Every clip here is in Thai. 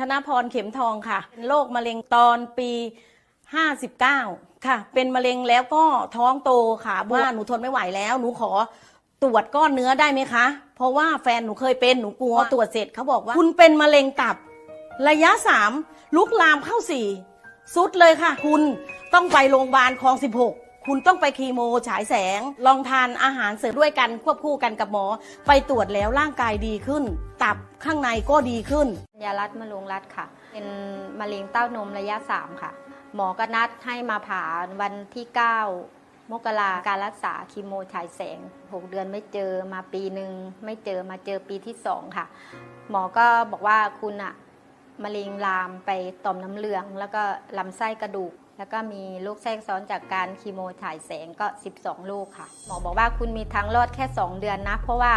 ธนพรเข็มทองค่ะเป็นโรคมะเร็งตอนปี 59 ค่ะ เป็นมะเร็งแล้วก็ท้องโตค่ะว่าหนูทนไม่ไหวแล้ว หนูขอตรวจก้อนเนื้อได้ไหมคะ เพราะว่าแฟนหนูเคยเป็นหนูกลัวตรวจเสร็จเขาบอกว่า คุณเป็นมะเร็งตับ ระยะ 3 ลุกลามเข้า 4 สุดเลยค่ะ คุณต้องไปโรงพยาบาลคลอง 16 คุณต้องไปคีโมฉายแสง ลองทานอาหารเสริมด้วยกันควบคู่กันกับหมอ ไปตรวจแล้วร่างกายดีขึ้น ตับข้างในก็ดีขึ้นยารัตน์มะลงรัตน์ค่ะ เป็นมะเร็งเต้านมระยะ 3 ค่ะ หมอก็นัดให้มาผ่าวันที่ 9 มกราการรักษาคีโมฉายแสง 6 เดือนไม่เจอมาปีหนึ่งไม่เจอมาเจอปีที่ 2 ค่ะ หมอก็บอกว่าคุณอะมะเร็งลามไปต่อมน้ำเหลือง แล้วก็ลำไส้กระดูก แล้วก็มีลูกแทรกซ้อนจากการคีโมฉายแสงก็ 12 ลูกค่ะ หมอบอกว่าคุณมีทางรอดแค่ 2 เดือนนะ เพราะว่า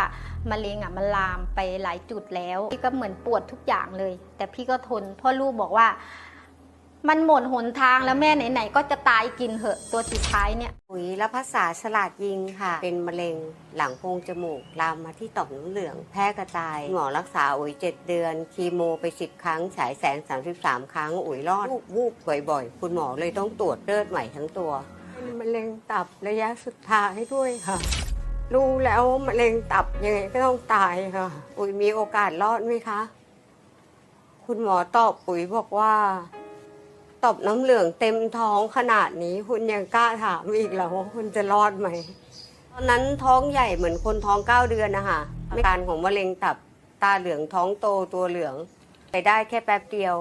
มะเร็งอะมันลามไปหลายจุดแล้ว พี่ก็เหมือนปวดทุกอย่างเลย แต่พี่ก็ทนพ่อลูกบอกว่า มันหมดหนทางแล้วแม่ไหนๆก็จะตายกินเหอะตัวสุดท้ายเนี่ยอุ๋ยและภาษาฉลาดยิงค่ะ เป็นมะเร็งหลังโพรงจมูก ลามมาที่ต่อมน้ำเหลือง แพร่กระจาย หมอรักษาอุ๋ยเจ็ดเดือน คีโมไปสิบครั้ง ฉายแสง 33 ครั้ง อุ๋ยรอดวูบวูบบ่อยๆ คุณหมอเลยต้องตรวจเลือดใหม่ทั้งตัว เป็นมะเร็งตับระยะสุดท้ายด้วยค่ะ รู้แล้วว่ามะเร็งตับยังไงก็ต้องตายค่ะ อุ๋ยมีโอกาสรอดไหมคะ คุณหมอตอบปุ๋ยบอกว่า ตอบน้ำเหลืองเต็มท้องขนาดนี้คุณยังกล้าถามอีกเหรอว่าคุณจะรอดไหมตอนนั้นท้องใหญ่เหมือนคนท้องเก้าเดือนนะคะอาการของมะเร็งตับตาเหลืองท้องโตตัวเหลืองไปได้แค่แป๊บเดียว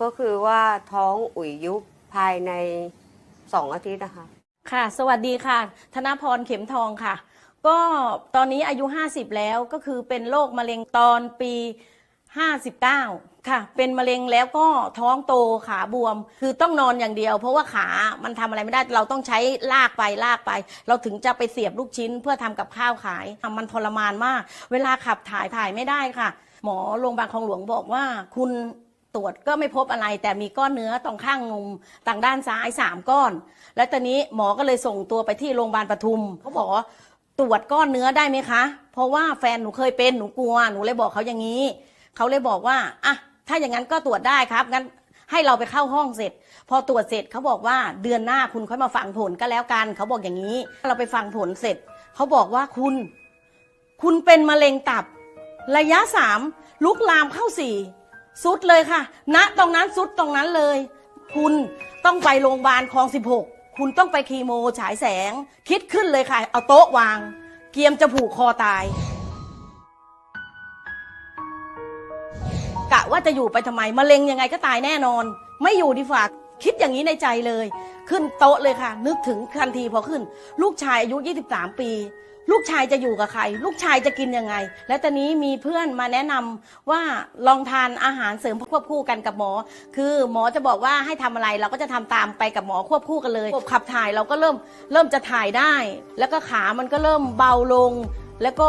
ก็คือว่าท้องอุ๋ยยุบภายในสองอาทิตย์นะคะ ค่ะ สวัสดีค่ะ ธนพรเข็มทองค่ะ ก็ตอนนี้อายุ 50 แล้วก็คือเป็นโรคมะเร็งตอนปี 59 ค่ะ เป็นมะเร็งแล้วก็ท้องโตขาบวม คือต้องนอนอย่างเดียว เพราะว่าขา มันทำอะไรไม่ได้ เราต้องใช้ลากไปลากไป เราถึงจะไปเสียบลูกชิ้นเพื่อทำกับข้าวขายมันทรมานมาก เวลาขับถ่ายถ่ายไม่ได้ค่ะ หมอโรงพยาบาลคลองหลวงบอกว่า คุณตรวจก็ไม่พบอะไร แต่มีก้อนเนื้อตรงข้างนมต่างด้านซ้ายสามก้อน แล้วตอนนี้หมอก็เลยส่งตัวไปที่โรงพยาบาลปทุมเขาบอกว่าตรวจก้อนเนื้อได้ไหมคะ เพราะว่าแฟนหนูเคยเป็นหนูกลัวหนูเลยบอกเขาอย่างนี้ เขาเลยบอกว่าอะ ถ้าอย่างนั้นก็ตรวจได้ครับงั้นให้เราไปเข้าห้องเสร็จ พอตรวจเสร็จเขาบอกว่าเดือนหน้าคุณค่อยมาฟังผลก็แล้วกัน เขาบอกอย่างนี้ เราไปฟังผลเสร็จ เขาบอกว่าคุณ คุณเป็นมะเร็งตับ ระยะสามลุกลามเข้าสี่สุดเลยค่ะณตรงนั้นสุดตรงนั้นเลย คุณต้องไปโรงพยาบาลคลอง16คุณต้องไปคีโมฉายแสง คิดขึ้นเลยค่ะ เอาโต๊ะวาง เกียมจะผูกคอตายะว่าจะอยู่ไปทำไมมะเร็งยังไงก็ตายแน่นอน ไม่อยู่ดีฝากคิดอย่างนี้ในใจเลย ขึ้นโต๊ะเลยค่ะ นึกถึงทันทีพอขึ้น ลูกชายอายุ 23 ปี ลูกชายจะอยู่กับใคร ลูกชายจะกินยังไง และตอนนี้มีเพื่อนมาแนะนำว่าลองทานอาหารเสริมควบคู่กันกับหมอ คือหมอจะบอกว่าให้ทำอะไรเราก็จะทำตามไปกับหมอควบคู่กันเลยขับถ่ายเราก็เริ่มเริ่มจะถ่ายได้ แล้วก็ขามันก็เริ่มเบาลง แล้วก็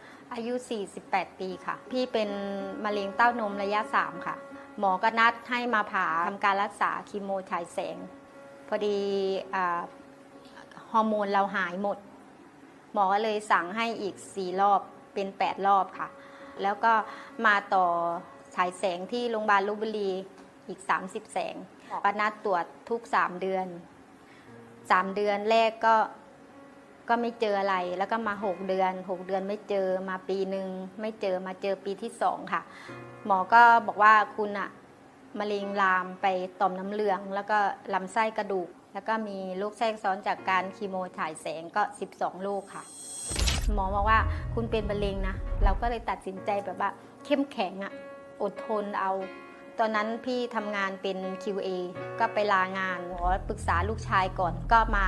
อายุ 48 ปีค่ะ พี่เป็นมะเร็งเต้านมระยะ 3 ค่ะ หมอก็นัดให้มาผ่าทำการรักษาคีโมฉายแสง พอดีอาฮอร์โมนเราหายหมด หมอก็เลยสั่งให้อีก 4 รอบเป็น 8 รอบค่ะ แล้วก็มาต่อฉายแสงที่โรงพยาบาลลพบุรีอีก 30 แสงหมอก็นัดตรวจทุก 3 เดือน 3 เดือนแรกก็ ก็ไม่เจออะไร แล้วก็มา 6 เดือน 6 เดือนไม่เจอมาปีหนึ่งไม่เจอมาเจอปีที่2ค่ะ หมอก็บอกว่าคุณอะมะเร็งลามไปต่อมน้ำเหลือง แล้วก็ลำไส้กระดูก แล้วก็มีโรคแทรกซ้อนจากการคีโมถ่ายแสงก็ 12โรคค่ะ หมอบอกว่าคุณเป็นมะเร็งนะ เราก็เลยตัดสินใจแบบว่า เข้มแข็งอะอดทนเอาตอนนั้นพี่ทำงานเป็น QA ก็ไปลางานหมอปรึกษาลูกชายก่อนก็มา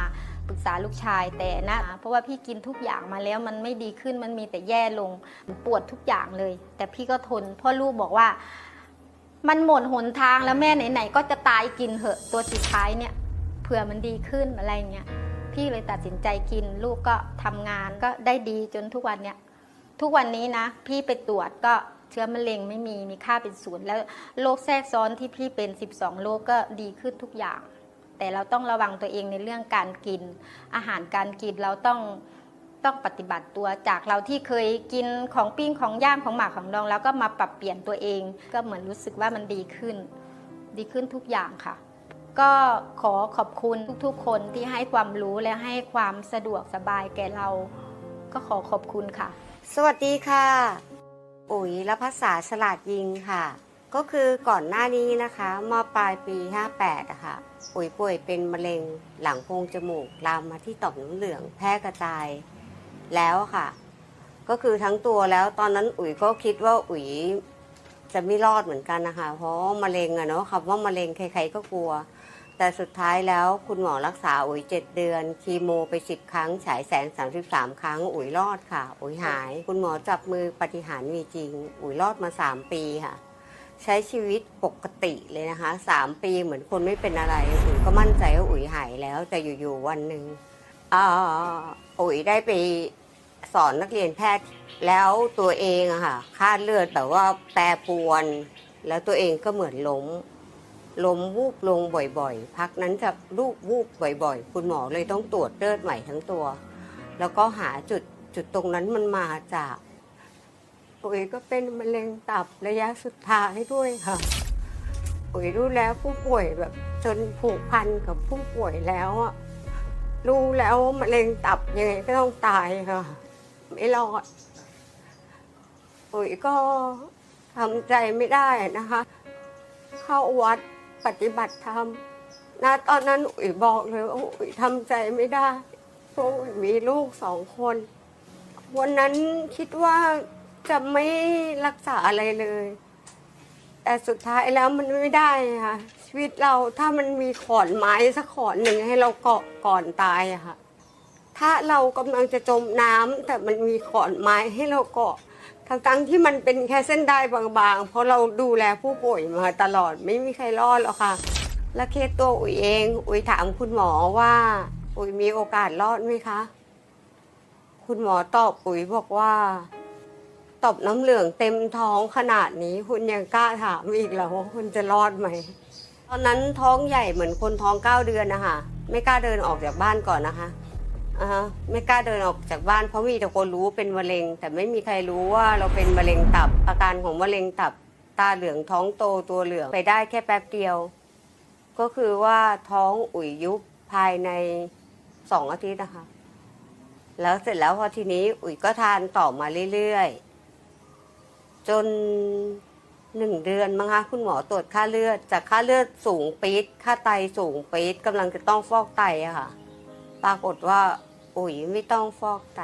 ปรึกษาลูกชายแต่นะ เพราะว่าพี่กินทุกอย่างมาแล้วมันไม่ดีขึ้นมันมีแต่แย่ลงปวดทุกอย่างเลย แต่พี่ก็ทนพ่อลูกบอกว่า มันหมดหนทางแล้วแม่ไหนๆก็จะตายกินเหอะตัวสุดท้ายเนี่ยเผื่อมันดีขึ้นอะไรเงี้ยพี่เลยตัดสินใจกิน ลูกก็ทำงานก็ได้ดีจนทุกวันเนี่ยทุกวันนี้นะ พี่ไปตรวจก็เชื้อมะเร็งไม่มีมีค่าเป็นศูนย์แล้วโรคแทรกซ้อนที่พี่เป็น 12โรคก็ดีขึ้นทุกอย่าง แต่เราต้องระวังตัวเองในเรื่องการกิน อาหารการกินเราต้องต้องปฏิบัติตัวจากเราที่เคยกินของปิ้งของย่างของหมักของดอง แล้วก็มาปรับเปลี่ยนตัวเอง ก็เหมือนรู้สึกว่ามันดีขึ้น ดีขึ้นทุกอย่างค่ะ ก็ขอขอบคุณทุกๆ คนที่ให้ความรู้และให้ความสะดวกสบายแก่เรา ก็ขอขอบคุณค่ะ สวัสดีค่ะ อุ๋ยและภาษาฉลาดยิงค่ะ ก็คือก่อนหน้านี้นะคะเมื่อปลายปี 58อะค่ะอุ๋ยป่วยเป็นมะเร็งหลังโพรงจมูกลามมาที่ต่อมน้ำเหลืองแพร่กระจายแล้วค่ะ ก็คือทั้งตัวแล้วตอนนั้นอุ๋ยก็คิดว่าอุ๋ยจะไม่รอดเหมือนกันนะคะ เพราะมะเร็งอะเนาะคำว่ามะเร็งใครๆก็กลัว แต่สุดท้ายแล้วคุณหมอรักษาอุ๋ยเจ็ดเดือน คีโมไปสิบครั้ง ฉายแสง33ครั้ง อุ๋ยรอดค่ะ อุ๋ยหาย คุณหมอจับมือปฏิหารมีจริง อุ๋ยรอดมา3ปีค่ะ ใช้ชีวิตปกติเลยนะคะ3ปีเหมือนคนไม่เป็นอะไรอุ๋ยก็มั่นใจว่าอุ๋ยหายแล้วแต่อยู่ๆวันหนึ่งอ่าอุ๋ยได้ไปสอนนักเรียนแพทย์แล้วตัวเองอะค่ะค่าเลือดแบบว่าแปรปรวน แล้วตัวเองก็เหมือนล้มล้มวูบลงบ่อยๆ พักนั้นจะลูกวูบบ่อย ๆ คุณหมอเลยต้องตรวจเลือดใหม่ทั้งตัว แล้วก็หาจุดจุดตรงนั้นมันมาจาก ปุ๋ยก็เป็นมะเร็งตับระยะสุดท้ายด้วยค่ะ ปุ๋ยรู้แล้วผู้ป่วยแบบจนผูกพันกับผู้ป่วยแล้วอะรู้แล้วมะเร็งตับยังไงก็ต้องตายค่ะ ไม่รอดปุ๋ยก็ทำใจไม่ได้นะคะ เข้าวัดปฏิบัติธรรมณตอนนั้นอุ๋ยบอกเลยว่าอุ๋ยทำใจไม่ได้เพราะอุ๋ยมีลูกสองคน วันนั้นคิดว่า จะไม่รักษาอะไรเลย แต่สุดท้ายแล้วมันไม่ได้ค่ะ ชีวิตเราถ้ามันมีขอนไม้สักขอนหนึ่งให้เราเกาะก่อนตายอะค่ะ ถ้าเรากำลังจะจมน้ำแต่มันมีขอนไม้ให้เราเกาะทั้งๆที่มันเป็นแค่เส้นได้บางๆ เพราะเราดูแลผู้ป่วยมาตลอดไม่มีใครรอดหรอกค่ะ และเคสตัวอุ๋ยเอง อุ๋ยถามคุณหมอว่าอุ๋ยมีโอกาสรอดไหมคะ คุณหมอตอบอุ๋ยบอกว่า ตบน้ำเหลืองเต็มท้องขนาดนี้คุณยังกล้าถามอีกเหรอว่าคุณจะรอดไหม ตอนนั้นท้องใหญ่เหมือนคนท้องเก้าเดือนนะคะไม่กล้าเดินออกจากบ้านก่อนนะคะอ่าฮะไม่กล้าเดินออกจากบ้านเพราะมีแต่คนรู้เป็นมะเร็ง แต่ไม่มีใครรู้ว่าเราเป็นมะเร็งตับ อาการของมะเร็งตับ ตาเหลืองท้องโตตัวเหลืองไปได้แค่แป๊บเดียว ก็คือว่าท้องอุ๋ยยุบภายในสองอาทิตย์นะคะ แล้วเสร็จแล้วพอทีนี้อุ๋ยก็ทานต่อมาเรื่อยๆ จนหนึ่งเดือนมั้งคะคุณหมอตรวจค่าเลือด จากค่าเลือดสูงปี๊ดค่าไตสูงปี๊ดกำลังจะต้องฟอกไตอะค่ะ ปรากฏว่า อุ๋ยไม่ต้องฟอกไต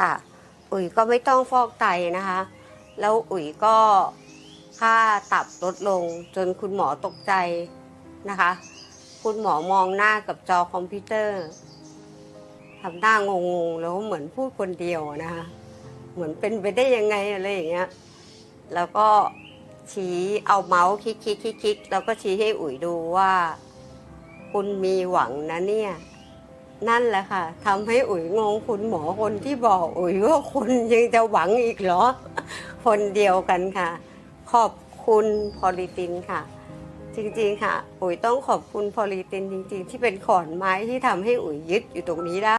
ค่ะ อุ๋ยก็ไม่ต้องฟอกไตนะคะ แล้วอุ๋ยก็ค่าตับลดลงจนคุณหมอตกใจนะคะ คุณหมอมองหน้ากับจอคอมพิวเตอร์ทำหน้างงๆแล้วเหมือนพูดคนเดียวนะคะ เหมือนเป็นไปได้ยังไงอะไรอย่างเงี้ยแล้วก็ชี้เอาเมาส์คลิกคลิกคลิกคลิกแล้วก็ชี้ให้อุ๋ยดูว่า คุณมีหวังนะเนี่ย นั่นแหละค่ะทำให้อุ๋ยงงคุณหมอคนที่บอกอุ๋ยว่าคุณยังจะหวังอีกเหรอ คนเดียวกันค่ะ ขอบคุณพอลิตินค่ะ จริงๆค่ะ อุ๋ยต้องขอบคุณพอลิตินจริง ๆ ที่เป็นขอนไม้ที่ทำให้อุ๋ยยึดอยู่ตรงนี้ได้